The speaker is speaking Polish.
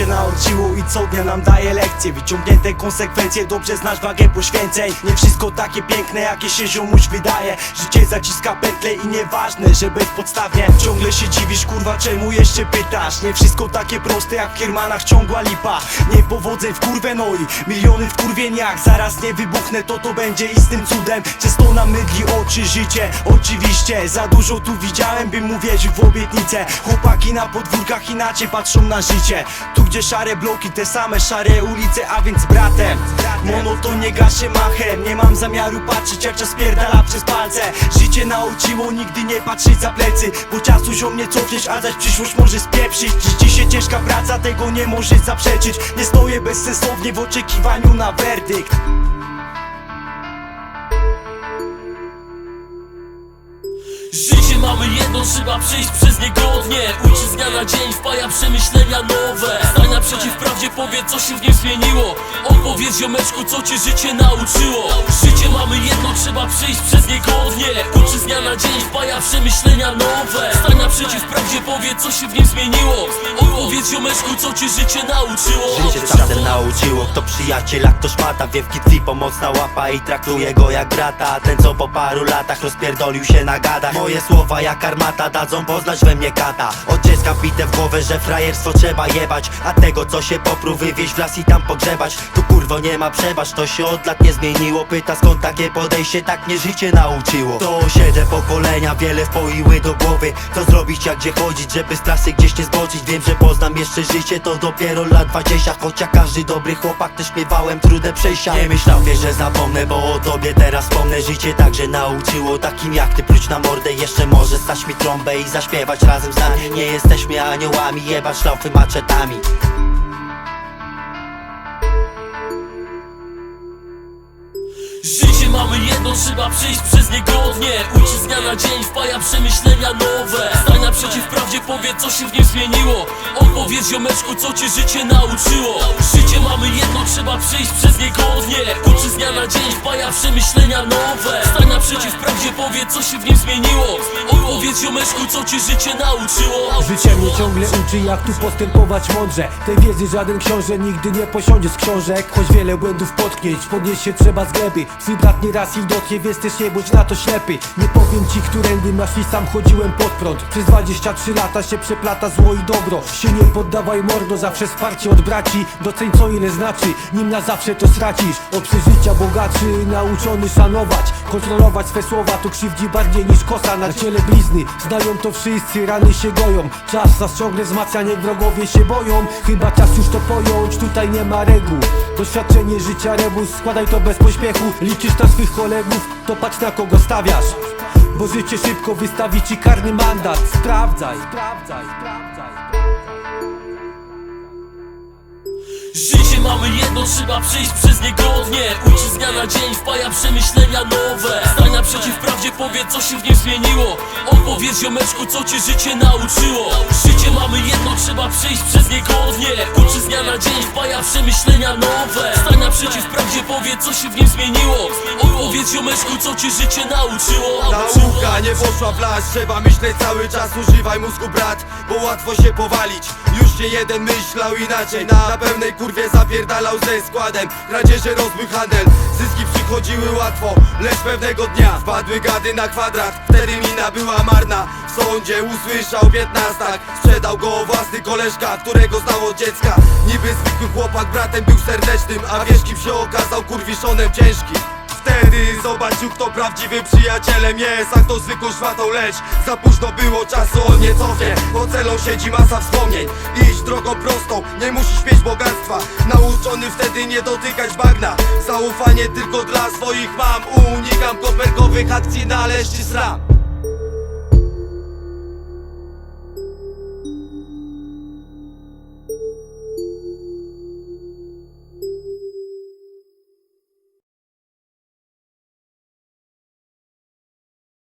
Życie nauczyło i co dnia nam daje lekcje. Wyciągnięte konsekwencje, dobrze znasz wagę poświęceń. Nie wszystko takie piękne, jakie się ziomuś wydaje. Życie zaciska pętle i nieważne, że bezpodstawnie Ciągle się dziwisz, kurwa, czemu jeszcze pytasz? Nie wszystko takie proste, jak w Kiermanach ciągła lipa. Niepowodzeń w kurwę, no i miliony w kurwieniach. Zaraz nie wybuchnę, to to będzie istnym cudem. Często nam mydli oczy życie, oczywiście Za dużo tu widziałem, bym mu wierzył w obietnicę Chłopaki na podwórkach inaczej patrzą na życie. Tu gdzie szare bloki, te same szare ulice, a więc bratem. Monotonie gaszę machem, nie mam zamiaru patrzeć jak czas pierdala przez palce. Życie nauczyło nigdy nie patrzeć za plecy Bo czasu ziom nie cofniesz, a zaś przyszłość może spieprzyć. Dziś dzisiaj ciężka praca, tego nie możesz zaprzeczyć. Nie stoję bezsensownie w oczekiwaniu na werdykt mamy jedno, trzeba przejść przez nie godnie Uczy z dnia na dzień, wpaja przemyślenia nowe. Stań naprzeciw prawdzie, powiedz co się w nim zmieniło Opowiedz ziomeczku, co cię życie nauczyło? Życie mamy jedno, trzeba przejść przez nie godnie Uczy z dnia na dzień, wpaja przemyślenia nowe. Stań naprzeciw prawdzie, powiedz co się w nim zmieniło. Opowiedz ziomeczku, co cię życie nauczyło? Życie czasem nauczyło, kto przyjaciel, a kto szmata Wie w kitwi pomocna łapa i traktuje go jak brata. A ten co po paru latach rozpierdolił się na gadach. Moje słowa jak armata dadzą poznać we mnie kata. Od dziecka bite w głowę, że frajerstwo trzeba jebać. A tego co się poprół wywieźć w las i tam pogrzebać. Tu kurwo nie ma przebacz, to się od lat nie zmieniło. Pyta skąd takie podejście, tak mnie życie nauczyło. To siedzę pokolenia, wiele wpoiły do głowy. Co zrobić, jak gdzie chodzić, żeby z trasy gdzieś nie zboczyć? Wiem, że poznam jeszcze życie, to dopiero lat 20 Choć jak każdy dobry chłopak też śpiewałem trudne przejścia. Nie myślał, że zapomnę, bo o tobie teraz wspomnę. Życie także nauczyło, takim jak ty pluć na mordę. Jeszcze może stać mi trąbę i zaśpiewać razem z nami. Nie jesteśmy aniołami, jebać szlaufy maczetami jedno, trzeba przejść przez nie godnie Uczy z dnia na dzień, wpaja przemyślenia nowe. Stań naprzeciw prawdzie, powiedz co się w nim zmieniło. Opowiedz ziomeczku, co cię życie nauczyło? Życie mamy jedno, trzeba przejść przez nie godnie Uczy z dnia na dzień, wpaja przemyślenia nowe. Stań naprzeciw prawdzie, powiedz co się w nim zmieniło. Opowiedz ziomeczku, co cię życie nauczyło? Życie mnie ciągle uczy jak tu postępować mądrze. Tej wiedzy żaden książę nigdy nie posiądzie z książek. Choć wiele błędów potknięć, podnieść się trzeba z gleby Swój brat nie raz ich dotknie, więc też nie bądź na to ślepy. Nie powiem ci, którędy masz i sam chodziłem pod prąd. Przez 23 lata się przeplata zło i dobro. Się nie poddawaj mordo, zawsze wsparcie od braci. Doceń co ile znaczy, nim na zawsze to stracisz. Od przeżycia bogaczy, nauczony szanować Kontrolować swe słowa, to krzywdzi bardziej niż kosa na ciele blizny. Znają to wszyscy, rany się goją. Czas nas ciągle wzmacnia, niech wrogowie się boją. Chyba czas już to pojąć, tutaj nie ma reguł. Doświadczenie życia rebus, składaj to bez pośpiechu. Liczysz na swych kolegów, to patrz na kogo stawiasz. Bo życie szybko wystawi ci karny mandat. Sprawdzaj, sprawdzaj, sprawdzaj mamy jedno, trzeba przejść przez nie godnie Uczy z dnia na dzień, wpaja przemyślenia nowe. Stań naprzeciw prawdzie, powiedz co się w nim zmieniło. Opowiedz ziomeczku, co cię życie nauczyło. Życie mamy jedno, trzeba przejść przez nie godnie Uczy z dnia na dzień, wpaja przemyślenia nowe Stań naprzeciw prawdzie, powiedz co się w nim zmieniło. Opowiedz ziomeczku, co cię życie nauczyło? Nauka nie poszła w las, trzeba myśleć cały czas Używaj mózgu brat, bo łatwo się powalić. Już nie jeden myślał inaczej Na, na pełnej kurwie zapierdalał ze składem. Kradzieże rozbój handel, zyski przychodziły łatwo Lecz pewnego dnia wpadły gady na kwadrat. Wtedy mina była marna W sądzie usłyszał piętnastak. Sprzedał go własny koleżka, którego znał od dziecka. Niby chłopak, bratem był serdecznym A wiesz kim się okazał kurwiszonem ciężkim. Wtedy zobaczył kto prawdziwym przyjacielem jest A kto zwykłą szmatą lecz Za późno było czasu on nie cofnie Ocelą siedzi masa wspomnień. Idź drogą prostą, nie musisz mieć bogactwa. Nauczony wtedy nie dotykać bagna. Zaufanie tylko dla swoich mam. Unikam koperkowych akcji na leści sram